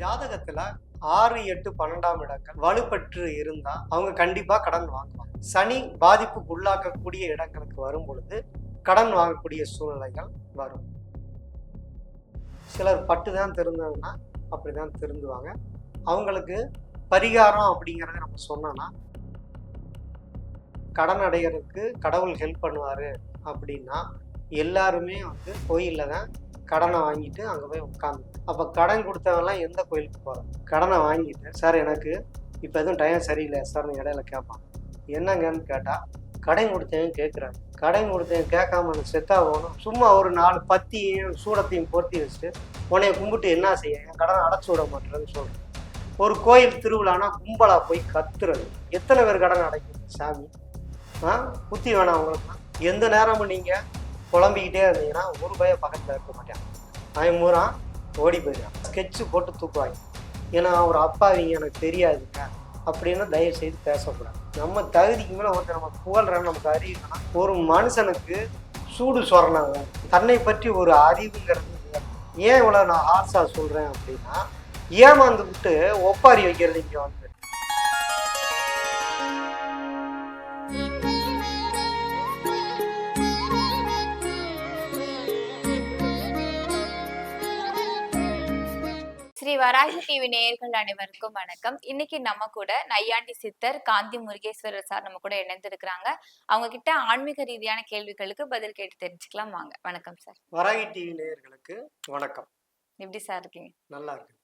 ஜாதகத்துல ஆறு எட்டு பன்னெண்டாம் இடங்கள் வலுப்பற்று இருந்தா அவங்க கண்டிப்பா கடன் வாங்குவாங்க. சனி பாதிப்புக்கு உள்ளாக்கக்கூடிய இடங்களுக்கு வரும் பொழுது கடன் வாங்கக்கூடிய சூழ்நிலைகள் வரும். சிலர் பட்டு தான் திருந்தாங்கன்னா அப்படிதான் திருந்துவாங்க. அவங்களுக்கு பரிகாரம் அப்படிங்கிறத நம்ம சொன்னோம்னா கடன் அடைகிறதுக்கு கடவுள் ஹெல்ப் பண்ணுவார் அப்படின்னா எல்லாருமே வந்து கோயிலில் தான் கடனை வாங்கிட்டு அங்கே போய் உட்காந்து அப்போ கடன் கொடுத்தவங்கலாம் எந்த கோயிலுக்கு போகிறோம் கடனை வாங்கிட்டு சார் எனக்கு இப்போ எதுவும் டைம் சரியில்லை சார்னு இடையில கேட்பான் என்னங்கன்னு கேட்டால் கடன் கொடுத்தவன் கேட்குறாங்க கடன் கொடுத்தவன் கேட்காம எனக்கு செத்தா போகணும் சும்மா ஒரு நாலு பத்தியையும் சூடத்தையும் பொருத்தி வச்சுட்டு உனைய கும்பிட்டு என்ன செய்ய? என் கடனை அடைச்சி விட மாட்டேறேன்னு சொல்கிறேன் ஒரு கோயில் திருவிழானா கும்பலாக போய் கத்துறது. எத்தனை பேர் கடன் அடைக்குது சாமி? ஆ? புத்தி வேணாம் அவங்களுக்கு எந்த நேரமும் நீங்கள் புலம்பிக்கிட்டே இருந்தீங்கன்னா ஒரு பய பக்கத்தில் இருக்க மாட்டேன். அவன் மூறான் ஓடி போயிடுறான். ஸ்கெட்சு போட்டு தூக்குவாங்க. ஏன்னா அவர் அப்பாவிங்க எனக்கு தெரியாதுங்க. அப்படின்னு தயவு செய்து பேசக்கூடாது. நம்ம தகுதிக்கு மேலே ஒருத்தர் நம்ம புகழ்றன்னு நமக்கு அறிவுனா ஒரு மனுஷனுக்கு சூடு சொரணாங்க. தன்னை பற்றி ஒரு அறிவுங்கிறது ஏன் இவ்வளோ நான் ஹார்ஸா சொல்கிறேன் அப்படின்னா ஏமாந்து விட்டு ஒப்பாரி வைக்கிறது இங்கே வந்து வராகி டிவி நேயர்கள் அனைவருக்கும் வணக்கம். இன்னைக்கு நம்ம கூட நையாண்டி சித்தர் காந்தி முருகேஸ்வரர் சார் நம்ம கூட இணைந்திருக்கிறாங்க. அவங்க கிட்ட ஆன்மீக ரீதியான கேள்விகளுக்கு பதில் கேட்டு தெரிஞ்சுக்கலாம் வாங்க. வணக்கம் சார். வராகி டிவி நேயர்களுக்கு வணக்கம். எப்படி சார் இருக்கீங்க? நல்லா இருக்கு.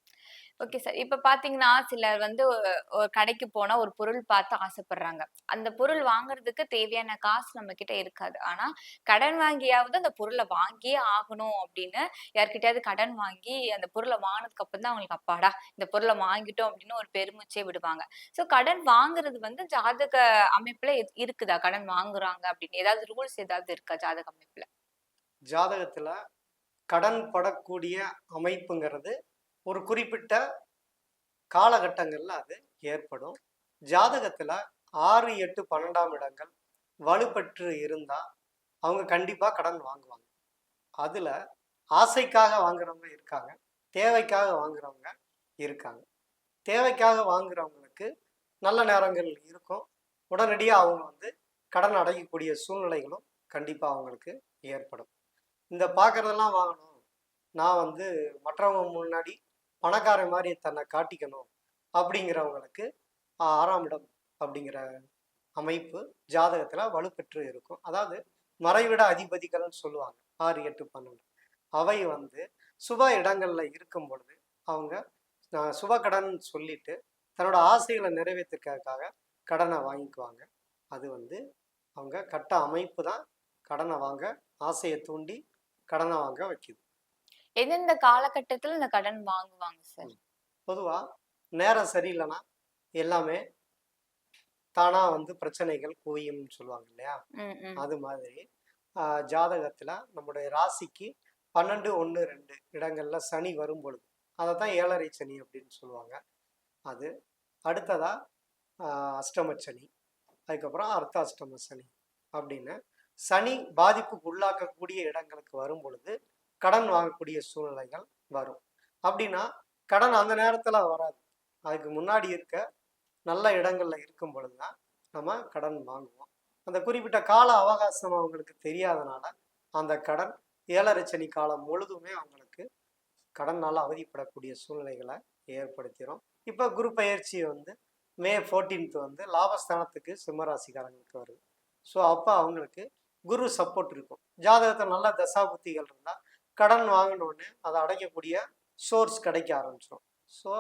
Okay sir. இப்ப பாத்தீங்கன்னா சிலர் வந்து ஒரு கடைக்கு போனா ஒரு பொருள் பார்த்து ஆசைப்படுறாங்க. அந்த பொருள் வாங்குறதுக்கு தேவையான காசு நம்ம கிட்ட இருக்காது. ஆனா கடன் வாங்கியாவது அந்த பொருளை வாங்கியே ஆகணும் அப்படின்னு யார்கிட்டயாவது கடன் வாங்கி அந்த பொருளை வாங்கினதுக்கு அப்புறம் தான் அவங்களுக்கு அப்பாடா இந்த பொருளை வாங்கிட்டோம் அப்படின்னு ஒரு பெருமிச்சே விடுவாங்க. சோ கடன் வாங்குறது வந்து ஜாதக அமைப்புல இரு- இருக்குதா? கடன் வாங்குறாங்க அப்படின்னு. ஏதாவது ரூல்ஸ் ஏதாவது இருக்கா ஜாதக அமைப்புல? ஜாதகத்துல கடன் படக்கூடிய அமைப்புங்கிறது ஒரு குறிப்பிட்ட காலகட்டங்களில் அது ஏற்படும். ஜாதகத்தில் ஆறு எட்டு பன்னெண்டாம் இடங்கள் வலுப்பற்று இருந்தால் அவங்க கண்டிப்பாக கடன் வாங்குவாங்க. அதில் ஆசைக்காக வாங்குறவங்க இருக்காங்க தேவைக்காக வாங்குறவங்க இருக்காங்க. தேவைக்காக வாங்குறவங்களுக்கு நல்ல நேரங்கள் இருக்கும். உடனடியாக அவங்க வந்து கடன் அடையக்கூடிய சூழ்நிலைகளும் கண்டிப்பாக அவங்களுக்கு ஏற்படும். இந்த பார்க்குறதெல்லாம் வாங்கணும். நான் வந்து மற்றவங்க முன்னாடி பணக்காரன் மாதிரி தன்னை காட்டிக்கணும் அப்படிங்கிறவங்களுக்கு ஆறாம் இடம் அப்படிங்கிற அமைப்பு ஜாதகத்தில் வலுப்பெற்று இருக்கும். அதாவது மறைவிட அதிபதிகள்னு சொல்லுவாங்க. ஆறு எட்டு பன்னெண்டு. அவை வந்து சுப இடங்களில் இருக்கும் பொழுது அவங்க சுப கடன் சொல்லிட்டு தன்னோட ஆசைகளை நிறைவேற்றிருக்கிறதுக்காக கடனை வாங்கிக்குவாங்க. அது வந்து அவங்க கட்ட அமைப்பு தான். கடனை வாங்க ஆசையை தூண்டி கடனை வாங்க வைக்குது. எந்தெந்த காலகட்டத்துல இந்த கடன் வாங்குவாங்க சார் பொதுவாக நேரம் சரியில்லைன்னா எல்லாமே தானாக வந்து பிரச்சனைகள் குவியும்னு சொல்லுவாங்க இல்லையா? அது மாதிரி. ஜாதகத்துல நம்முடைய ராசிக்கு பன்னெண்டு ஒன்று ரெண்டு இடங்கள்ல சனி வரும் பொழுது அதை தான் ஏழரை சனி அப்படின்னு சொல்லுவாங்க. அது அடுத்ததா அஷ்டம சனி அதுக்கப்புறம் அர்த்த அஷ்டம சனி அப்படின்னு சனி பாதிப்புக்கு உள்ளாக்கக்கூடிய இடங்களுக்கு வரும் பொழுது கடன் வாங்கக்கூடிய சூழ்நிலைகள் வரும். அப்படின்னா கடன் அந்த நேரத்தில் வராது. அதுக்கு முன்னாடி இருக்க நல்ல இடங்களில் இருக்கும் பொழுது தான் நம்ம கடன் வாங்குவோம். அந்த குறிப்பிட்ட கால அவகாசம் அவங்களுக்கு தெரியாதனால அந்த கடன் ஏழரை சனி காலம் முழுதுமே அவங்களுக்கு கடனால் அவதிப்படக்கூடிய சூழ்நிலைகளை ஏற்படுத்திடும் இப்போ குரு பயிற்சி வந்து மே 14th வந்து லாபஸ்தானத்துக்கு சிம்மராசிக்காரங்களுக்கு வருது. ஸோ அப்போ அவங்களுக்கு குரு சப்போர்ட் இருக்கும். ஜாதகத்தில் நல்ல தசாபுத்திகள் இருந்தால் கடன் வாங்கின உடனே அதை அடைக்கக்கூடிய சோர்ஸ் கிடைக்க ஆரம்பிச்சிடும் ஸோ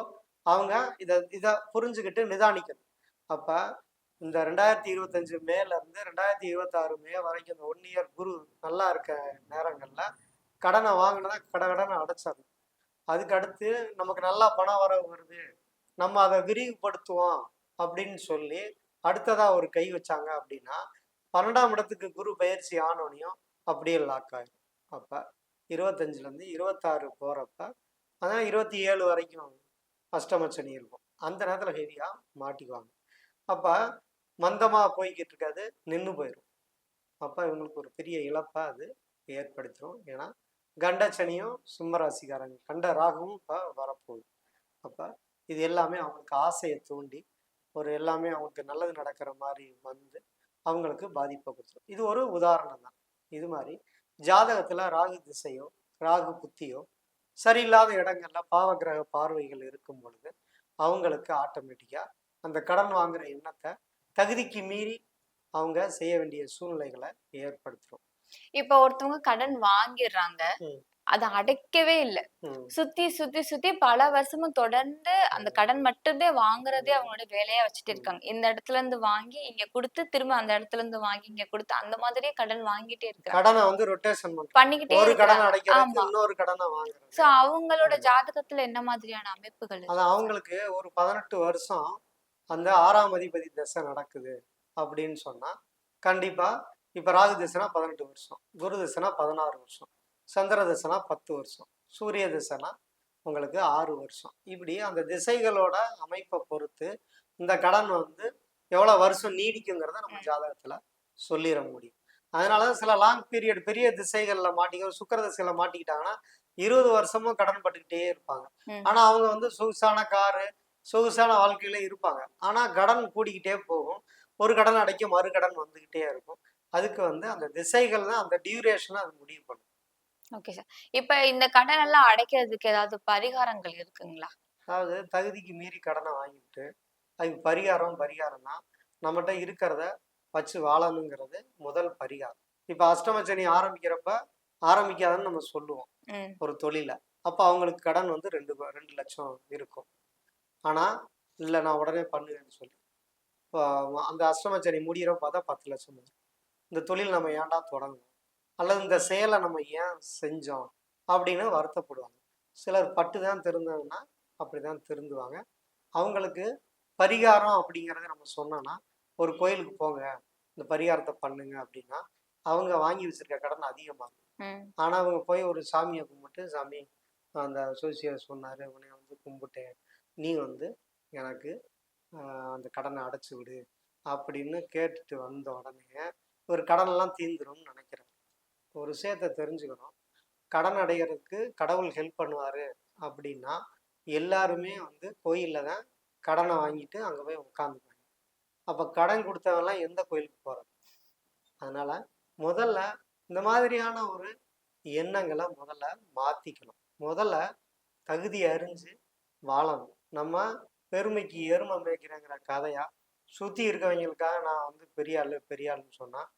அவங்க இதை இதை புரிஞ்சுக்கிட்டு நிதானிக்கணும். அப்போ இந்த ரெண்டாயிரத்தி இருபத்தஞ்சு மேலேருந்து ரெண்டாயிரத்தி இருபத்தாறு மே வரைக்கும் இந்த ஒன் இயர் குரு நல்லா இருக்க நேரங்களில் கடனை வாங்கினதா கடை கடனை அடைச்சாது அதுக்கு அடுத்து நமக்கு நல்லா பணம் வரவு வருது நம்ம அதை விரிவுபடுத்துவோம் அப்படின்னு சொல்லி அடுத்ததாக ஒரு கை வச்சாங்க அப்படின்னா பன்னெண்டாம் இடத்துக்கு குரு பயிற்சி ஆனோனையும் அப்படியே லாக் ஆகிடும் அப்போ இருபத்தஞ்சிலேருந்து இருபத்தாறு போகிறப்ப அதான் இருபத்தி ஏழு வரைக்கும் அஷ்டமச்சனி இருக்கும். அந்த நேரத்தில் ஹெவியாக மாட்டிக்குவாங்க. அப்போ மந்தமாக போய்கிட்டு இருக்காது நின்று போயிடும் அப்போ இவங்களுக்கு ஒரு பெரிய இழப்பை அது ஏற்படுத்திடும் ஏன்னா கண்டச்சனியும் சிம்மராசிக்காரங்க கண்ட ராகமும் இப்போ வரப்போகுது. அப்போ இது எல்லாமே அவங்களுக்கு ஆசையை தூண்டி ஒரு எல்லாமே அவங்களுக்கு நல்லது நடக்கிற மாதிரி வந்து அவங்களுக்கு பாதிப்பை கொடுத்துரும். இது ஒரு உதாரணம் தான் இது மாதிரி ஜாதகத்தில் ராகு திசையோ ராகு புத்தியோ சரியில்லாத இடங்கள்ல பாவகிரக பார்வைகள் இருக்கும் பொழுது அவங்களுக்கு ஆட்டோமேட்டிக்காக அந்த கடன் வாங்குற எண்ணத்தை தகுதிக்கு மீறி அவங்க செய்ய வேண்டிய சூழ்நிலைகளை ஏற்படுத்தும் இப்ப ஒருத்தவங்க கடன் வாங்கிடுறாங்க. அதை அடைக்கவே இல்ல. சுத்தி சுத்தி சுத்தி பல வருஷமும் தொடர்ந்து அந்த கடன் மட்டும்தான் வாங்குறதே அவங்களோட வேலையா வச்சுட்டு இருக்காங்க. இந்த இடத்துல இருந்து வாங்கி இங்க கொடுத்து திரும்ப அந்த இடத்துல இருந்து வாங்கி இங்க கொடுத்து அந்த மாதிரியே கடன் வாங்கிட்டே இருக்காங்க. கடனை வந்து ரொட்டேஷன் பண்ணிக்கிட்டே சோ அவங்களோட ஜாதகத்துல என்ன மாதிரியான அமைப்புகள் அவங்களுக்கு ஒரு பதினெட்டு வருஷம் அந்த ஆறாம் அதிபதி தசை நடக்குது அப்படின்னு சொன்னா கண்டிப்பா இப்ப ராகு தசைனா பதினெட்டு வருஷம். குரு தசைனா பதினாறு வருஷம். சந்திர தசைனா பத்து வருஷம் சூரிய தசைனா உங்களுக்கு ஆறு வருஷம். இப்படி அந்த திசைகளோட அமைப்பை பொறுத்து இந்த கடன் வந்து எவ்வளவு வருஷம் நீடிக்குங்கிறத நம்ம. ஜாதகத்துல சொல்லிட முடியும். அதனால சில லாங் பீரியட் பெரிய திசைகள்ல மாட்டிக்க சுக்கர திசையில மாட்டிக்கிட்டாங்கன்னா இருபது வருஷமும் கடன் பட்டுக்கிட்டே இருப்பாங்க. ம். ஆனா அவங்க வந்து சொகுசான காரு சொகுசான வாழ்க்கையில இருப்பாங்க. ஆனா கடன் கூடிக்கிட்டே போகும். ஒரு கடன் அடைக்க மறு கடன் வந்துகிட்டே இருக்கும். அதுக்கு வந்து அந்த திசைகள் தான் அந்த டியூரேஷனை அது முடிவு பண்ணும். ஓகே சார் இப்ப இந்த கடன் எல்லாம் அடைக்கிறதுக்கு ஏதாவது பரிகாரங்கள் இருக்குங்களா? அதாவது தகுதிக்கு மீறி கடனை வாங்கிட்டு அதுக்கு பரிகாரம் பரிகாரம் தான் நம்மகிட்ட இருக்கிறத வச்சு வாழணுங்கிறது முதல் பரிகாரம். இப்போ அஷ்டமச்சனி ஆரம்பிக்கிறப்ப ஆரம்பிக்காதன்னு நம்ம சொல்லுவோம் ஒரு தொழிலை. அப்போ அவங்களுக்கு கடன் வந்து ரெண்டு ரெண்டு லட்சம் இருக்கும். ஆனால் இல்லை நான் உடனே பண்ணுவேன்னு சொல்லி. அந்த அஷ்டமச்சனி முடிகிறப்ப பார்த்தா பத்து லட்சம் வரும். இந்த தொழில் நம்ம ஏன்டா தொடங்கணும் அல்லது இந்த செயலை நம்ம ஏன் செஞ்சோம் அப்படின்னு வருத்தப்படுவாங்க. சிலர் பட்டு தான் திருந்தாங்கன்னா அப்படி தான் திருந்துவாங்க. அவங்களுக்கு பரிகாரம் அப்படிங்கிறத நம்ம சொன்னோன்னா ஒரு கோயிலுக்கு போங்க இந்த பரிகாரத்தை பண்ணுங்க அப்படின்னா அவங்க வாங்கி வச்சிருக்க கடன் அதிகமாகும். ம். ஆனால் அவங்க போய் ஒரு சாமியை கும்பிட்டு சாமி அந்த சோசியர் சொன்னார் உன்னை வந்து கும்பிட்டேன். நீ வந்து எனக்கு அந்த கடனை அடைச்சி விடு அப்படின்னு கேட்டுட்டு வந்த உடனே ஒரு கடனெல்லாம் தீந்துரும்னு நினைக்கிறேன். ஒரு விஷயத்தை தெரிஞ்சுக்கணும். கடன் அடைகிறதுக்கு கடவுள் ஹெல்ப் பண்ணுவார் அப்படின்னா எல்லாருமே வந்து கோயிலில் தான் கடனை வாங்கிட்டு அங்கே போய் உட்காந்துப்பாங்க அப்போ கடன் கொடுத்தவங்கலாம் எந்த கோயிலுக்கு போகிறது அதனால் முதல்ல இந்த மாதிரியான ஒரு எண்ணங்களை முதல்ல மாற்றிக்கணும் முதல்ல தகுதி அறிஞ்சு வாழணும். நம்ம பெருமைக்கு எருமை மேய்க்கிறேங்கிற கதையா சுற்றி இருக்கவங்களுக்காக நான் வந்து பெரிய ஆள் பெரிய ஆளுன்னு சொன்னால்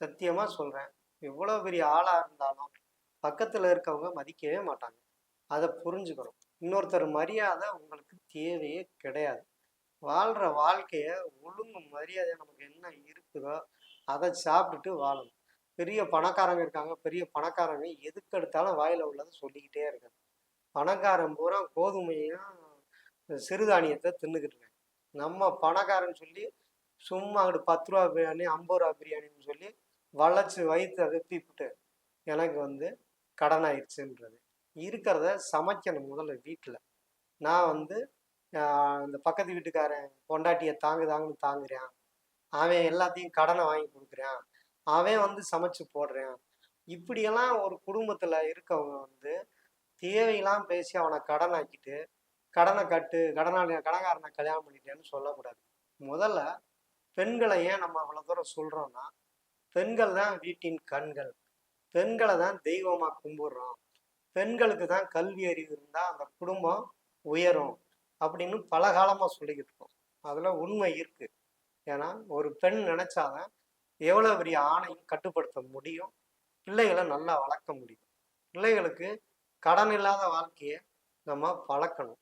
சத்தியமாக சொல்கிறேன் எவ்வளோ பெரிய ஆளாக இருந்தாலும் பக்கத்தில் இருக்கவங்க மதிக்கவே மாட்டாங்க. அதை புரிஞ்சுக்கணும். இன்னொருத்தர் மரியாதை உங்களுக்கு தேவையே கிடையாது. வாழ்கிற வாழ்க்கையை ஒழுங்கு மரியாதை நமக்கு என்ன இருக்குதோ அதை சாப்பிட்டுட்டு வாழணும். பெரிய பணக்காரங்க இருக்காங்க. பெரிய பணக்காரங்க எதுக்கு எடுத்தாலும் வாயில் உள்ளதை சொல்லிக்கிட்டே இருக்காங்க. பணக்காரன் பூரா கோதுமையும் சிறுதானியத்தை தின்னுக்கிட்டு இருக்காங்க. நம்ம பணக்காரன் சொல்லி சும்மா அங்கிட்டு பத்து ரூபா பிரியாணி ஐம்பது ரூபா பிரியாணின்னு சொல்லி வளைச்சு வயிற்று வெப்பிவிட்டு எனக்கு வந்து கடன் ஆயிடுச்சுன்றது இருக்கிறத சமைக்கணும் முதல்ல வீட்டில். நான் வந்து இந்த பக்கத்து வீட்டுக்காரன் பொண்டாட்டியை தாங்கு தாங்குன்னு அவன் எல்லாத்தையும் கடனை வாங்கி கொடுக்குறான். அவன் வந்து சமைச்சு போடுறான். இப்படியெல்லாம் ஒரு குடும்பத்தில் இருக்கவங்க வந்து தேவையெல்லாம் பேசி அவனை கடன் ஆக்கிட்டு கடனை கட்டு கடனாளி கடன்காரனை கல்யாணம் பண்ணிட்டேன்னு சொல்லக்கூடாது. முதல்ல பெண்களை ஏன் நம்ம அவ்வளோ தூரம் சொல்கிறோன்னா பெண்கள் தான் வீட்டின் கண்கள். பெண்களை தான் தெய்வமாக கும்பிடுறோம். பெண்களுக்கு தான் கல்வி அறிவு இருந்தால் அந்த குடும்பம் உயரும் அப்படின்னு பல காலமாக சொல்லிக்கிட்டு இருக்கோம். அதில் உண்மை இருக்குது ஏன்னா ஒரு பெண் நினச்சாதான் எவ்வளோ பெரிய ஆணையும் கட்டுப்படுத்த முடியும். பிள்ளைகளை நல்லா வளர்க்க முடியும். பிள்ளைகளுக்கு கடன் இல்லாத வாழ்க்கையை நம்ம பழக்கணும்.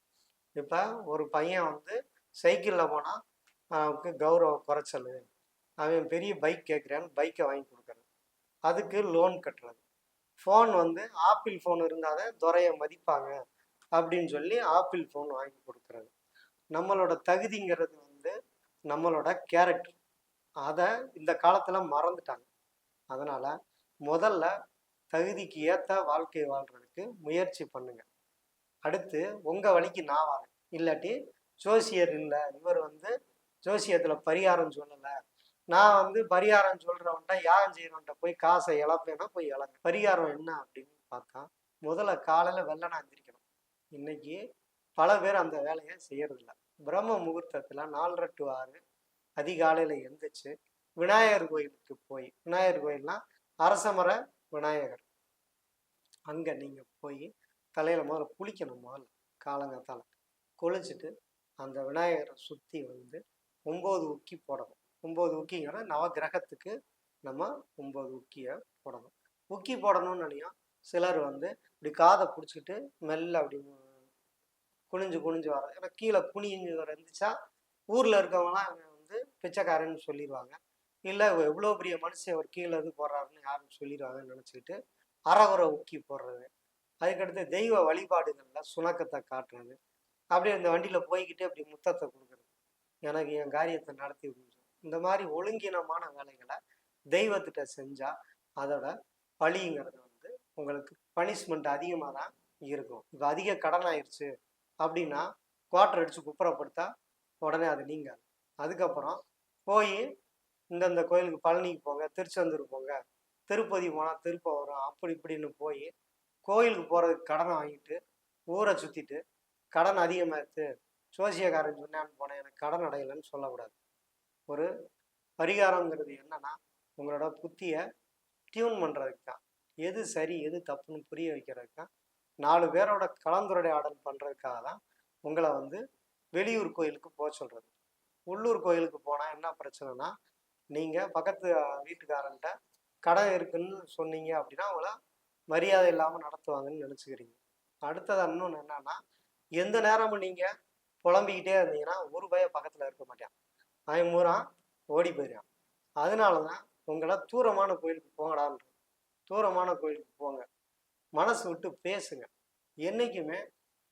இப்போ ஒரு பையன் வந்து சைக்கிளில் போனால் அவனுக்கு கௌரவ குறைச்சல். அவன் பெரிய பைக் கேட்குறான்னு பைக்கை வாங்கி கொடுக்குறது அதுக்கு லோன் கட்டுறது. ஃபோன் வந்து ஆப்பிள் ஃபோன் இருந்தால் தான் துறையை மதிப்பாங்க அப்படின்னு சொல்லி ஆப்பிள் ஃபோன் வாங்கி கொடுக்குறது. நம்மளோட தகுதிங்கிறது வந்து நம்மளோட கேரக்டர் அதை இந்த காலத்தில் மறந்துட்டாங்க. அதனால் முதல்ல தகுதிக்கு ஏற்ற வாழ்க்கை வாழ்கிறதுக்கு முயற்சி பண்ணுங்க. அடுத்து உங்கள் வழிக்கு நான் வரேன். இல்லாட்டி ஜோசியர் இல்லை இவர் வந்து ஜோசியத்தில் பரிகாரம் சொல்லலை நான் வந்து பரிகாரம் சொல்றவன்ட்ட யாகம் செய்யறவன்ட்ட போய் காசை இழப்பேன்னா போய் இழங்க. பரிகாரம் என்ன அப்படின்னு பார்த்தா முதல்ல காலையில் வெள்ளனா எந்திரிக்கணும். இன்னைக்கு பல பேர் அந்த வேலையை செய்யறதில்ல. பிரம்ம முகூர்த்தத்தில் நாலரை டு ஆறு அதிகாலையில் எந்திரிச்சு விநாயகர் கோயிலுக்கு போய் விநாயகர் கோயில்னா அரசமர விநாயகர். அங்கே நீங்கள் போய் தலையில் முதல்ல குளிக்கணும் முதல்ல காலங்காத்தால. குளிச்சுட்டு அந்த விநாயகரை சுற்றி வந்து ஒம்பது உக்கி போடணும். ஒம்பது உக்கிங்கன்னா நவகிரகத்துக்கு நம்ம ஒம்பது உக்கியை போடணும். உக்கி போடணும்னு நினையும் சிலர் வந்து இப்படி காதை பிடிச்சிக்கிட்டு மெல்ல அப்படி குனிஞ்சு குனிஞ்சு வர ஏன்னா கீழே குனிஞ்சு இருந்துச்சா ஊரில் இருக்கவங்களாம் வந்து பிச்சைக்காரன்னு சொல்லிடுவாங்க. இல்லை எவ்வளோ பெரிய மனுஷன் அவர் கீழே இருந்து போடுறாருன்னு யாரும் சொல்லிடுவாங்கன்னு நினச்சிக்கிட்டு அறகுறை உக்கி போடுறது. அதுக்கடுத்து தெய்வ வழிபாடுகளில் சுணக்கத்தை காட்டுறது. அப்படியே இந்த வண்டியில் போய்கிட்டு அப்படி முத்தத்தை கொடுக்குறது. எனக்கு என் காரியத்தை நடத்தி இந்த மாதிரி ஒழுங்கினமான வேலைகளை தெய்வத்திட்ட செஞ்சால் அதோட பழிங்கிறது வந்து உங்களுக்கு பனிஷ்மெண்ட் அதிகமாக தான் இருக்கும். இப்போ அதிக கடன் ஆயிடுச்சு அப்படின்னா குவார்டர் அடித்து குப்புறப்படுத்தா உடனே அது நீங்கள் அதுக்கப்புறம் போய் இந்தந்த கோயிலுக்கு பழனிக்கு போங்க திருச்செந்தூர் போங்க திருப்பதி போனால் திருப்ப வரும் அப்படி இப்படின்னு போய் கோயிலுக்கு போகிறதுக்கு கடனை வாங்கிட்டு ஊரை சுற்றிட்டு கடன் அதிகமாக இருக்குது சோசியக்காரன் சொன்னான்னு போனேன் எனக்கு கடன் அடையலைன்னு சொல்லக்கூடாது. ஒரு பரிகாரங்கிறது என்னன்னா உங்களோட புத்தியை டியூன் பண்ணுறதுக்கு தான் எது சரி எது தப்புன்னு புரிய வைக்கிறதுக்கு தான் நாலு பேரோட கலந்துரையாடல் பண்ணுறதுக்காக தான் உங்களை வந்து வெளியூர் கோயிலுக்கு போக சொல்கிறது உள்ளூர் கோயிலுக்கு போனால் என்ன பிரச்சனைனா நீங்கள் பக்கத்து வீட்டுக்காரன்ட்ட கடன் இருக்குன்னு சொன்னீங்க அப்படின்னா அவங்கள மரியாதை இல்லாமல் நடத்துவாங்கன்னு நினச்சிக்கிறீங்க. அடுத்தது இன்னொன்று என்னன்னா எந்த நேரமும் நீங்கள் புலம்பிக்கிட்டே இருந்தீங்கன்னா ஒரு பய பக்கத்தில் இருக்க மாட்டான். அவன் பூரா ஓடி போயிடுறான் அதனால தான் உங்களை தூரமான கோயிலுக்கு போங்கடான்ற தூரமான கோயிலுக்கு போங்க. மனசு விட்டு பேசுங்க. என்றைக்குமே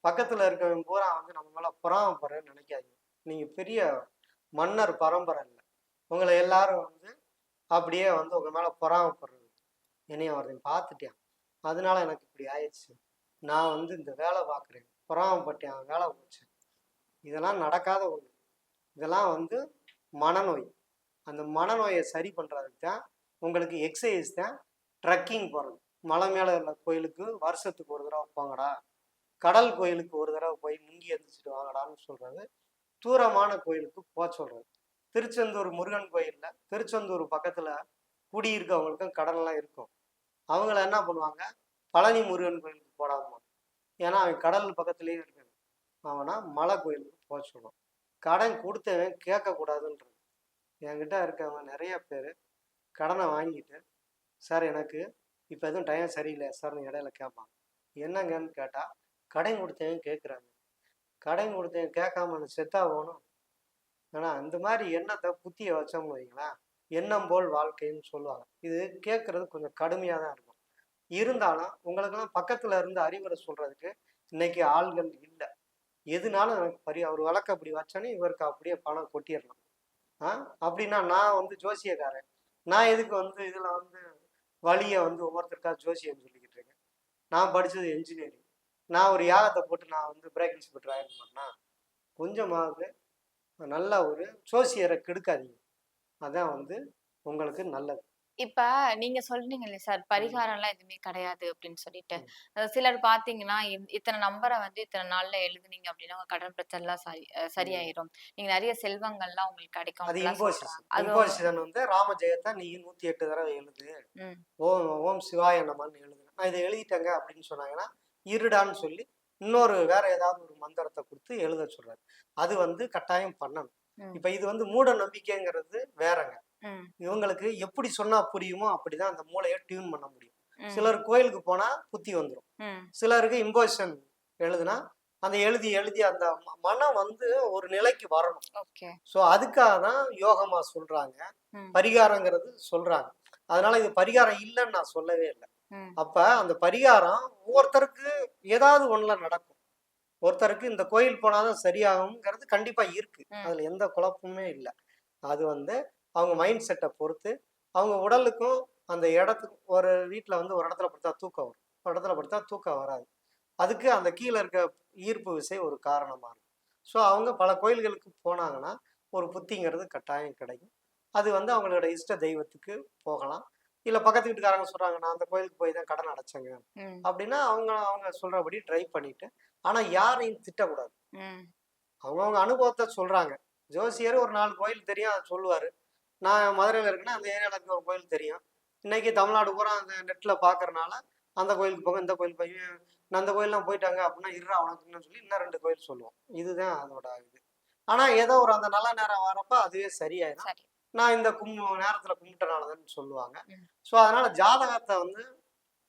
பக்கத்தில் இருக்கவன் பூரா வந்து நம்ம மேலே பொறாமப்படுறேன்னு நினைக்காதீங்க. நீங்கள் பெரிய மன்னர் பரம்பரை இல்லை. உங்களை எல்லாரும் வந்து அப்படியே வந்து உங்கள் மேலே பொறாமப்படுறது. என்னைய அவரையும் பார்த்துட்டேன். அதனால எனக்கு இப்படி ஆயிடுச்சு. நான் வந்து இந்த வேலை பார்க்குறேன். பொறாமப்பட்டேன் வேலை போச்சு. இதெல்லாம் நடக்காத ஒன்று இதெல்லாம் வந்து மனநோய். அந்த மனநோயை சரி பண்ணுறதுக்கு தான் உங்களுக்கு எக்ஸசைஸ் தான் ட்ரக்கிங் போகிறது மலை மேலே உள்ள கோயிலுக்கு வருஷத்துக்கு ஒரு தடவை போங்கடா. கடல் கோயிலுக்கு ஒரு தடவை போய் முங்கி எந்திரிச்சிட்டு வாங்கடான்னு சொல்கிறது தூரமான கோயிலுக்கு போக சொல்கிறது திருச்செந்தூர் முருகன் கோயிலில் திருச்செந்தூர் பக்கத்தில் குடியிருக்கவங்களுக்கும் கடன்லாம் இருக்கும். அவங்கள என்ன பண்ணுவாங்க? பழனி முருகன் கோயிலுக்கு போடாதமா ஏன்னா அவன் கடல் பக்கத்துலேயே இருக்காது அவனா மலை கோயிலுக்கு போக சொல்லுவான். கடன் கொடுத்தவன் கேட்கக்கூடாதுன்றது என்கிட்ட இருக்கவங்க நிறைய பேர் கடனை வாங்கிட்டு சார் எனக்கு இப்போ எதுவும் டைம் சரியில்லை. சார்னு இடையில கேட்பாங்க. என்னங்கன்னு கேட்டால் கடன் கொடுத்தவன் கேட்குறாங்க. கடன் கொடுத்தவன் கேட்காம நான் செத்தா போகணும். ஆனால் அந்த மாதிரி எண்ணத்தை புத்திய வச்சோம்னு வைங்களேன் எண்ணம் போல் வாழ்க்கைன்னு சொல்லுவாங்க. இது கேட்குறது கொஞ்சம் கடுமையாக தான் இருக்கும். இருந்தாலும் உங்களுக்கெல்லாம் பக்கத்தில் இருந்து அறிவுரை சொல்கிறதுக்கு இன்னைக்கு ஆள்கள் இல்லை. எதுனாலும் எனக்கு பரி அவர் வழக்கு அப்படி வச்சோன்னே இவருக்கு அப்படியே பணம் கொட்டிடலாம். ஆ? அப்படின்னா நான் வந்து ஜோசியக்காரன். நான் எதுக்கு வந்து இதில் வந்து வழியை வந்து ஒவ்வொருத்தருக்கா ஜோசியம் சொல்லிக்கிட்டு இருக்கேன்? நான் படித்தது என்ஜினியரிங் நான் ஒரு யாகத்தை போட்டு நான் வந்து பிரேக் இன்ஸ்பெக்டர் ஆயிருந்தேன்னா கொஞ்சமாவது நல்ல ஒரு ஜோசியரை கெடுக்காதீங்க. அதான் வந்து உங்களுக்கு நல்லது. இப்ப நீங்க சொல்றீங்க இல்லையா சார் பரிகாரம் எல்லாம் எதுவுமே கிடையாது அப்படின்னு சொல்லிட்டு. அஹ் சிலர் பாத்தீங்கன்னா இத்- இத்தனை நம்பரை வந்து இத்தனை நாள்ல எழுதுனீங்க அப்படின்னா உங்க கடன் பிரச்சனை எல்லாம் சரி அஹ் சரியாயிரும். நீங்க நிறைய செல்வங்கள்லாம் உங்களுக்கு கிடைக்கும் அது அப்படிலாம் இம்போசிஷன் சொல்றாங்க. அது வந்து ராமஜெயத்தை நீ நூத்தி எட்டு தடவை எழுது. ம், ஓம் ஓம் சிவாய நமன்னு எழுது நான் இதை எழுதிட்டேங்க அப்படின்னு சொன்னாங்கன்னா இருடான்னு சொல்லி இன்னொரு வேற ஏதாவது ஒரு மந்திரத்தை கொடுத்து எழுத சொல்றாரு. அது வந்து கட்டாயம் பண்ணணும். ம். இப்ப இது வந்து மூட நம்பிக்கைங்கிறது வேறங்க. இவங்களுக்கு எப்படி சொன்னா புரியுமோ அப்படிதான் அந்த மூளையை டியூன் பண்ண முடியும். சிலர் கோயிலுக்கு போனா புத்தி வந்துடும் சிலருக்கு இம்போசிஷன் எழுதுனா அந்த எழுதி எழுதி அந்த மனம் வந்து ஒரு நிலைக்கு வரணும். ஸோ அதுக்காக தான் யோகமா சொல்றாங்க. பரிகாரங்கிறது சொல்றாங்க. அதனால இது பரிகாரம் இல்லைன்னு நான் சொல்லவே இல்லை. அப்ப அந்த பரிகாரம் ஒவ்வொருத்தருக்கு ஏதாவது ஒண்ணுல நடக்கும். ஒருத்தருக்கு இந்த கோயில் போனாதான் சரியாகும்ங்கிறது கண்டிப்பா இருக்கு. அதுல எந்த குழப்பமுமே இல்லை. அது வந்து அவங்க மைண்ட் செட்டை பொறுத்து அவங்க உடலுக்கும் அந்த இடத்துக்கும் ஒரு வீட்டில் வந்து ஒரு இடத்துல படுத்தா தூக்கம் வரும். ஒரு இடத்துல படுத்தா தூக்கம் வராது. அதுக்கு அந்த கீழே இருக்க ஈர்ப்பு விசை ஒரு காரணமா இருக்கும். ஸோ அவங்க பல கோயில்களுக்கு போனாங்கன்னா ஒரு புத்திங்கிறது கட்டாயம் கிடைக்கும். அது வந்து அவங்களோட இஷ்ட தெய்வத்துக்கு போகலாம். இல்லை பக்கத்து வீட்டுக்காரங்க சொல்றாங்க நான் அந்த கோயிலுக்கு போய் தான் கடன் அடைச்சேங்க. அப்படின்னா அவங்க அவங்க சொல்றபடி ட்ரை பண்ணிட்டு ஆனா யாரையும் திட்டக்கூடாது. அவங்கவுங்க அனுபவத்தை சொல்றாங்க. ஜோசியர் ஒரு நாலு கோயில் தெரியும் அதை சொல்லுவாரு. நான் மதுரையில் இருக்கேன்னா அந்த ஏரியாவில் இருக்க ஒரு கோயில் தெரியும். இன்னைக்கு தமிழ்நாடு பூரா அந்த நெட்ல பார்க்கறனால அந்த கோயிலுக்கு போக இந்த கோயில் போய் நான் அந்த கோயிலெலாம் போயிட்டாங்க அப்படின்னா இருறா உனக்குன்னு சொல்லி இன்னும் ரெண்டு கோயில் சொல்லுவோம். இதுதான் அதோட இது. ஆனா ஏதோ ஒரு அந்த நல்ல நேரம் வரப்ப அதுவே சரியாயிடும். சரி. நான் இந்த கும் நேரத்துல கும்பிட்டனாலதான் சொல்லுவாங்க. ஸோ அதனால ஜாதகத்தை வந்து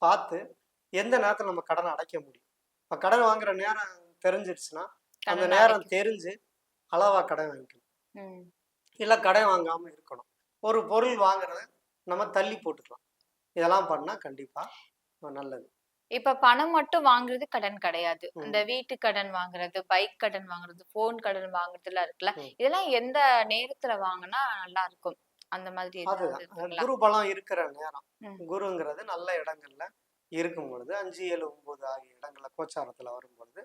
பார்த்து எந்த நேரத்துல நம்ம கடனை அடைக்க முடியும்? இப்போ கடன் வாங்குற நேரம் தெரிஞ்சிருச்சுன்னா அந்த நேரம். தெரிஞ்சு அளவா கடன் வாங்கிக்கணும். இல்லை கடன் வாங்காம இருக்கணும். ஒரு பொருள் வாங்குறத நம்ம தள்ளி போட்டுக்கலாம். இதெல்லாம் பண்ணா கண்டிப்பா நல்லது. இப்ப பணம் மட்டும் வாங்குறது கடன் கிடையாது. இந்த வீட்டு கடன் வாங்குறது பைக் கடன் வாங்குறது போன் கடன் வாங்குறதுலாம் இருக்குல்ல. இதெல்லாம் எந்த நேரத்துல வாங்கினா நல்லா இருக்கும். அந்த மாதிரி? குரு பலம் இருக்கிற நேரம். குருங்கிறது நல்ல இடங்கள்ல இருக்கும் பொழுது அஞ்சு ஏழு ஒன்பது ஆகிய இடங்கள்ல கோச்சாரத்துல வரும் பொழுது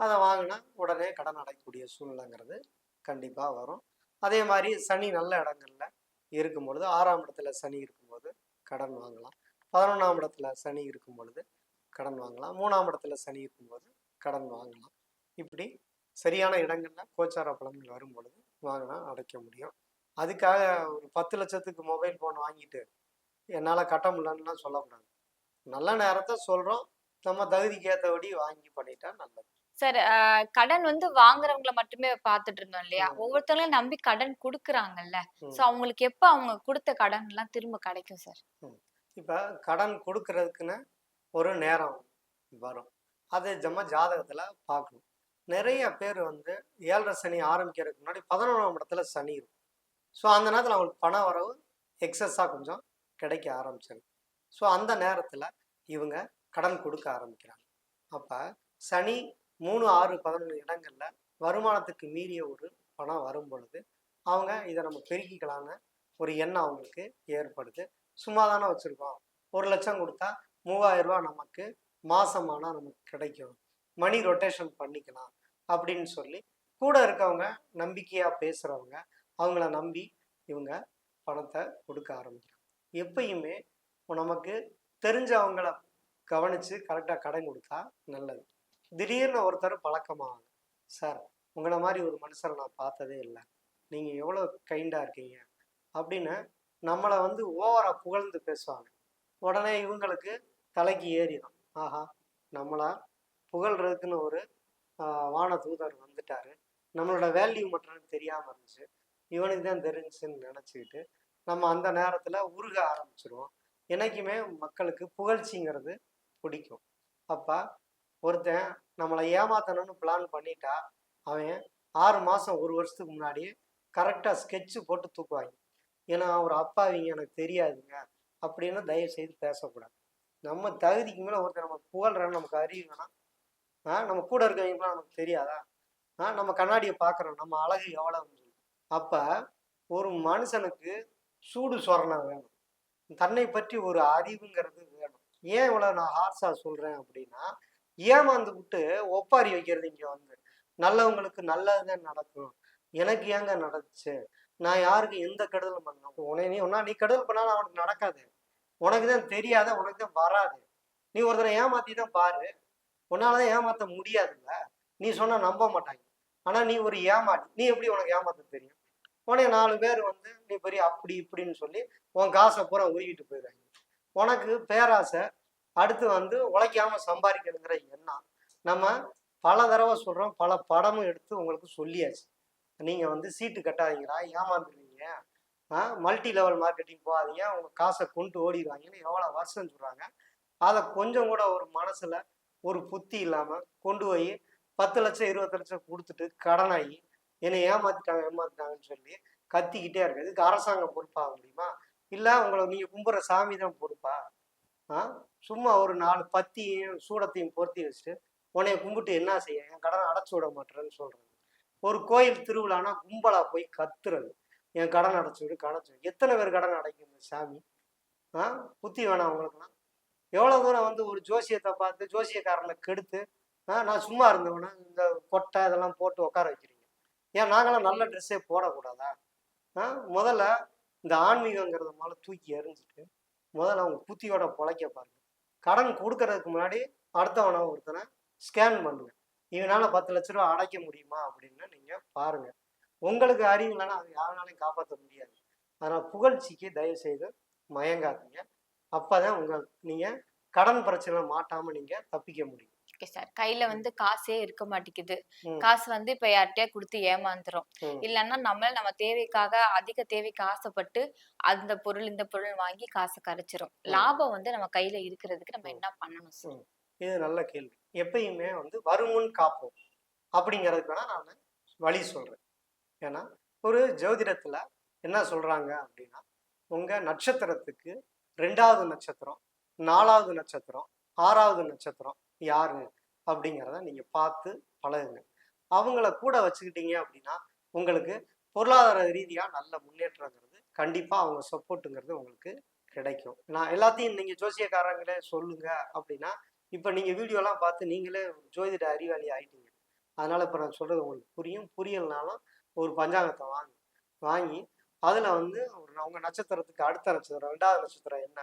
அதை வாங்கினா உடனே கடன் அடையக்கூடிய சூழ்நிலைங்கிறது கண்டிப்பா வரும். அதே மாதிரி சனி நல்ல இடங்கள்ல இருக்கும் பொழுது ஆறாம் இடத்துல சனி இருக்கும்போது கடன் வாங்கலாம். பதினொன்றாம் இடத்துல சனி இருக்கும் பொழுது கடன் வாங்கலாம். மூணாம் இடத்துல சனி இருக்கும்போது கடன் வாங்கலாம். இப்படி சரியான இடங்கள்ல கோச்சார பலன்கள் வரும் பொழுது வாங்கினா அடைக்க முடியும். அதுக்காக ஒரு பத்து லட்சத்துக்கு மொபைல் ஃபோன் வாங்கிட்டு என்னால் கட்ட முடியலன்னுலாம் சொல்லக்கூடாது. நல்ல நேரத்தை சொல்கிறோம் நம்ம தகுதிக்கு ஏற்றபடி வாங்கி பண்ணிட்டா நல்லது. சார் கடன் வந்து வாங்குறவங்கள மட்டுமே பார்த்துட்டு இருந்தோம் இல்லையா. ஒவ்வொருத்தவங்களும் நம்பி கடன் குடுக்குறாங்கல்ல. சோ அவங்களுக்கு எப்ப அவங்க கொடுத்த கடன் எல்லாம் திரும்ப கிடைக்கும் சார்? இப்போ கடன் கொடுக்கறதுக்குன்னு ஒரு நேரம் வரும். அது நம்ம ஜாதகத்தில் பார்க்கணும். நிறைய பேர் வந்து ஏழரை சனி ஆரம்பிக்கிறதுக்கு முன்னாடி பதினொன்றாம் இடத்துல சனி இருக்கும். ஸோ அந்த நேரத்தில் அவங்களுக்கு பண வரவு எக்ஸஸாக கொஞ்சம் கிடைக்க ஆரம்பிச்சிடும் ஸோ அந்த நேரத்தில் இவங்க கடன் கொடுக்க ஆரம்பிக்கிறாங்க. அப்போ சனி மூணு ஆறு பதினொன்று இடங்களில் வருமானத்துக்கு மீறிய ஒரு பணம் வரும் பொழுது அவங்க இதை நம்ம பெருக்கிக்கலான்னு ஒரு எண்ணம் அவங்களுக்கு ஏற்படுது. சும்மா தானே வச்சுருக்கோம். ஒரு லட்சம் கொடுத்தா மூவாயிரம் ரூபா நமக்கு மாசமானால் நமக்கு கிடைக்கும். மணி ரொட்டேஷன் பண்ணிக்கலாம் அப்படின்னு சொல்லி கூட இருக்கவங்க நம்பிக்கையாக பேசுகிறவங்க அவங்கள நம்பி இவங்க பணத்தை கொடுக்க ஆரம்பிக்கிறாங்க எப்பயுமே நமக்கு தெரிஞ்சவங்கள கவனித்து கரெக்டாக கடன் கொடுத்தா நல்லது. திடீர்னு ஒருத்தர் பழக்கமாக சார் உங்களை மாதிரி ஒரு மனுஷரை நான் பார்த்ததே இல்லை. நீங்கள் எவ்வளோ கைண்டாக இருக்கீங்க? அப்படின்னு நம்மளை வந்து ஓவரா புகழ்ந்து பேசுவாங்க. உடனே இவங்களுக்கு தலைக்கு ஏறிடும் ஆஹா நம்மளா புகழ்றதுக்குன்னு ஒரு வான தூதர் வந்துட்டாரு. நம்மளோட வேல்யூ மட்டும் தெரியாமல் இருந்துச்சு. இவனுக்கு தான் தெரிஞ்சுன்னு நினச்சிக்கிட்டு நம்ம அந்த நேரத்தில் உருக ஆரம்பிச்சிருவோம். என்னைக்குமே மக்களுக்கு புகழ்ச்சிங்கிறது பிடிக்கும். அப்போ ஒருத்தன் நம்மளை ஏமாத்தணும்னு பிளான் பண்ணிட்டா அவன் ஆறு மாதம் ஒரு வருஷத்துக்கு முன்னாடியே கரெக்டாக ஸ்கெட்சு போட்டு தூக்குவாங்க. ஏன்னா அவர் அப்பாவிங்க எனக்கு தெரியாதுங்க. அப்படின்னு தயவு செய்து பேசக்கூடாது. நம்ம தகுதிக்கு மேலே ஒருத்தர் நம்ம புகழ்றோம் நமக்கு அறிவு வேணாம் நம்ம கூட இருக்கவங்களாம் நமக்கு தெரியாதா? ஆ நம்ம கண்ணாடியை பார்க்குறோம் நம்ம அழகு எவ்வளோன்னு சொல்லி. அப்போ ஒரு மனுஷனுக்கு சூடு சொரணம் வேணும். தன்னை பற்றி ஒரு அறிவுங்கிறது வேணும். ஏன் இவ்வளோ நான் ஹார்ஸாக சொல்கிறேன் அப்படின்னா ஏமாந்து விட்டு ஒப்பாரி வைக்கிறது இங்கே வந்து. நல்லவங்களுக்கு நல்லதுதான் நடக்கும். எனக்கு ஏங்க நடந்துச்சு? நான் யாருக்கு எந்த கெடுதலும் பண்ண உனக்கு நீ ஒன்னா நீ கெடுதல் பண்ணாலும் அவனுக்கு நடக்காது. உனக்கு தான் தெரியாத உனக்கு தான் வராது. நீ ஒருத்தரை ஏமாத்தி தான் பாரு. உன்னால தான் ஏமாத்த முடியாதுல்ல. நீ சொன்னா நம்ப மாட்டாங்க. ஆனா நீ ஒரு ஏமாடி நீ எப்படி உனக்கு ஏமாத்த தெரியும்? உனக்கு நாலு பேர் வந்து நீ பெரிய அப்படி இப்படின்னு சொல்லி உன் காசை பூரா உருகிட்டு போயிடுறாங்க. உனக்கு பேராசை அடுத்து வந்து உழைக்காம சம்பாதிக்கணுங்கிற எண்ணம். நம்ம பல தடவை சொல்றோம் பல படமும் எடுத்து உங்களுக்கு சொல்லியாச்சு. நீங்க வந்து சீட்டு கட்டாதீங்களா ஏமாந்துருவீங்க மல்டி லெவல் மார்க்கெட்டிங் போகாதீங்க. உங்க காசை கொண்டு ஓடிடுவாங்கன்னு எவ்வளோ வருஷம் சொல்றாங்க. அதை கொஞ்சம் கூட ஒரு மனசுல ஒரு புத்தி இல்லாம கொண்டு போய் பத்து லட்சம் இருபது லட்சம் கொடுத்துட்டு கடனாகி என்னை ஏமாத்திட்டாங்க ஏமாத்திட்டாங்கன்னு சொல்லி கத்திக்கிட்டே இருக்கு. இதுக்கு அரசாங்கம் பொறுப்பாக முடியுமா இல்லை உங்களை நீங்கள் கும்புற சாமி தான் பொறுப்பா? சும்மா ஒரு நாலு பத்தியும் சூடத்தையும் பொருத்தி வச்சுட்டு உனைய கும்பிட்டு என்ன செய்ய? என் கடனை அடைச்சி விட மாட்டேறேன்னு சொல்கிறது ஒரு கோயில் திருவிழானா கும்பலாக போய் கத்துறது. என் கடன் அடைச்சி விடு கடைச்சி எத்தனை பேர் கடன் அடைக்கும் சாமி? ஆ புத்தி வேணாம் உங்களுக்குலாம் எவ்வளோ தூரம் வந்து ஒரு ஜோசியத்தை பார்த்து ஜோசியக்காரனை கெடுத்து ஆ நான் சும்மா இருந்தவனா இந்த கொட்டை இதெல்லாம் போட்டு உட்கார வைக்கிறீங்க. ஏன் நாங்களாம் நல்ல ட்ரெஸ்ஸே போடக்கூடாதா? ஆ முதல்ல இந்த ஆன்மீகங்கிறத மேலே தூக்கி எறிஞ்சிட்டு முதல்ல அவங்க புத்தியோட பொழைக்க பாருங்க. கடன் கொடுக்கறதுக்கு முன்னாடி அடுத்தவனை ஒருத்தனை ஸ்கேன் பண்ணுங்க. இவனால பத்து லட்ச ரூபா அடைக்க முடியுமா அப்படின்னு நீங்க பாருங்க. உங்களுக்கு அறிவு இல்லைன்னா அது யாருனாலையும் காப்பாற்ற முடியாது. அதனால் புகழ்ச்சிக்கு தயவு செய்து மயங்காதீங்க. அப்பதான் உங்க நீங்க கடன் பிரச்சனை மாட்டாம நீங்க தப்பிக்க முடியும். Okay sir. கையில வந்து காசே இருக்க மாட்டேங்குது. காசு வந்து இப்ப யார்கிட்டயா கொடுத்து ஏமாந்துரும். இல்லைன்னா நம்மள நம்ம தேவைக்காக அதிக தேவைக்கு ஆசைப்பட்டு அந்த பொருள் இந்த பொருள் வாங்கி காசு கரைச்சிரும். லாபம் வந்து நம்ம கையில இருக்கிறதுக்கு நம்ம என்ன பண்ணணும் சார். இது நல்ல கேள்வி. எப்பயுமே வந்து வருமுன் காப்போம். அப்படிங்கிறதுக்கு வேணா நான் வழி சொல்றேன். ஏன்னா ஒரு ஜோதிடத்துல என்ன சொல்றாங்க அப்படின்னா உங்க நட்சத்திரத்துக்கு ரெண்டாவது நட்சத்திரம் நாலாவது நட்சத்திரம் ஆறாவது நட்சத்திரம் யாரு அப்படிங்கிறத நீங்க பார்த்து பழகுங்க. அவங்கள கூட வச்சுக்கிட்டீங்க அப்படின்னா உங்களுக்கு பொருளாதார ரீதியா நல்ல முன்னேற்றங்கிறது கண்டிப்பா அவங்க சப்போர்ட்டுங்கிறது உங்களுக்கு கிடைக்கும். நான் எல்லாத்தையும் நீங்க ஜோசியக்காரங்களே சொல்லுங்க அப்படின்னா இப்போ நீங்கள் வீடியோலாம் பார்த்து நீங்களே ஜோதிட அறிவாளி ஆயிட்டீங்க. அதனால் இப்போ நான் சொல்கிறது உங்களுக்கு புரியும். புரியலனாலும் ஒரு பஞ்சாங்கத்தை வாங்க. வாங்கி அதில் வந்து ஒரு உங்கள் நட்சத்திரத்துக்கு அடுத்த நட்சத்திரம் ரெண்டாவது நட்சத்திரம் என்ன?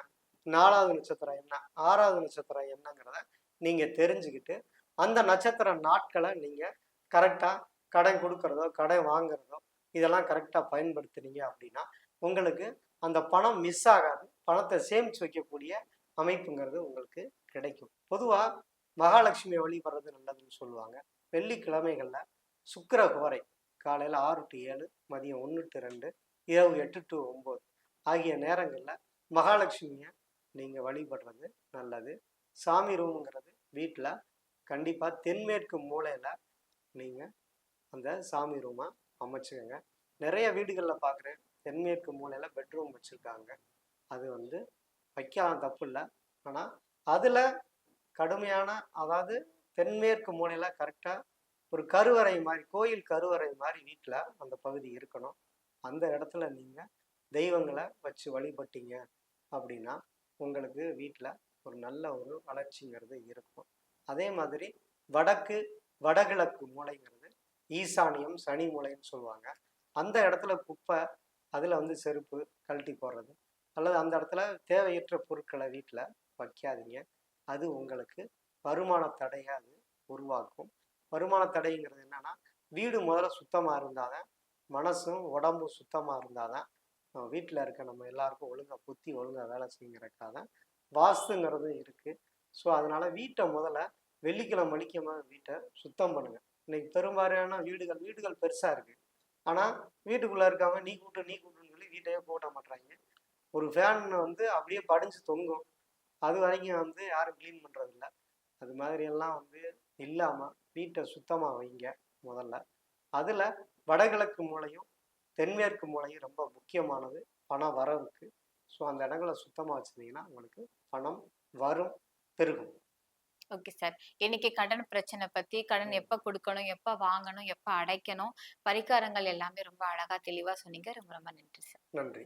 நாலாவது நட்சத்திரம் என்ன ஆறாவது நட்சத்திரம் என்னங்கிறத நீங்கள் தெரிஞ்சுக்கிட்டு அந்த நட்சத்திர நாட்களை நீங்கள் கரெக்டாக கடன் கொடுக்கறதோ கடன் வாங்குறதோ இதெல்லாம் கரெக்டாக பயன்படுத்துனீங்க அப்படின்னா உங்களுக்கு அந்த பணம் மிஸ் ஆகாது. பணத்தை சேமித்து வைக்கக்கூடிய அமைப்புங்கிறது உங்களுக்கு கிடைக்கும். பொதுவாக மகாலட்சுமி வழிபடுறது நல்லதுன்னு சொல்லுவாங்க. வெள்ளிக்கிழமைகளில் சுக்கிர கோரை காலையில் ஆறு டு ஏழு மதியம் ஒன்று டு ரெண்டு இரவு எட்டு டு ஒம்பது ஆகிய நேரங்களில் மகாலட்சுமியை நீங்கள் வழிபடுறது நல்லது. சாமி ரூமுங்கிறது வீட்டில் கண்டிப்பாக தென்மேற்கு மூலையில் நீங்கள் அந்த சாமி ரூமை அமைச்சுக்கோங்க. நிறைய வீடுகளில் பார்க்குறேன் தென்மேற்கு மூலையில் பெட்ரூம் வச்சுருக்காங்க. அது வந்து வைக்கலாம் தப்பு இல்லை. ஆனால் அதில் கடுமையான அதாவது தென்மேற்கு மூலையில் கரெக்டாக ஒரு கருவறை மாதிரி கோயில் கருவறை மாதிரி வீட்டில் அந்த பகுதி இருக்கணும். அந்த இடத்துல நீங்கள் தெய்வங்களை வச்சு வழிபட்டீங்க அப்படின்னா உங்களுக்கு வீட்டில் ஒரு நல்ல ஒரு வளர்ச்சிங்கிறது இருக்கும். அதே மாதிரி வடக்கு வடகிழக்கு மூலைங்கிறது ஈசானியம் சனி மூலைன்னு சொல்லுவாங்க. அந்த இடத்துல குப்பை அதில் வந்து செருப்பு கழட்டி போடுறது. அல்லது அந்த இடத்துல தேவையற்ற பொருட்களை வீட்டில் வைக்காதீங்க. அது உங்களுக்கு வருமான தடையை அது உருவாக்கும். வருமான தடைங்கிறது என்னென்னா வீடு முதல்ல சுத்தமாக இருந்தால் தான் மனசும் உடம்பும் சுத்தமாக இருந்தால் தான் வீட்டில் இருக்க நம்ம எல்லாருக்கும் ஒழுங்காக புத்தி ஒழுங்காக வேலை செய்யுங்கிறக்காக தான் வாஸ்துங்கிறது இருக்குது ஸோ அதனால் வீட்டை முதல்ல வெள்ளிக்கிழமை வெள்ளிக்கிழமை வீட்டை சுத்தம் பண்ணுங்கள் இன்னைக்கு பெரும்பாலான வீடுகள் வீடுகள் பெருசாக இருக்குது ஆனால் வீட்டுக்குள்ளே இருக்காம நீ கூட்டு நீ கூட்டுன்னு சொல்லி வீட்டையே போட்ட மாட்றாங்க. ஒரு ஃபேன் வந்து அப்படியே படிஞ்சு தொங்கும். அது வரைக்கும் வந்து யாரும் க்ளீன் பண்ணுறதில்ல அது மாதிரி எல்லாம் வந்து இல்லாமல் வீட்டை சுத்தமாக வைங்க முதல்ல. அதில் வடகிழக்கு மூலையும் தென்மேற்கு மூலையும் ரொம்ப முக்கியமானது பண வரவுக்கு. ஸோ அந்த இடங்களை சுத்தமாக வச்சுருந்தீங்கன்னா உங்களுக்கு பணம் வரும் பெருகும். Okay sir. இன்னைக்கு கடன் பிரச்சனை பத்தி கடன் எப்ப கொடுக்கணும் எப்ப வாங்கணும் எப்ப அடைக்கணும் பரிகாரங்கள் எல்லாமே ரொம்ப அழகா தெளிவா சொன்னீங்க. ரொம்ப ரொம்ப நன்றி சார். நன்றி.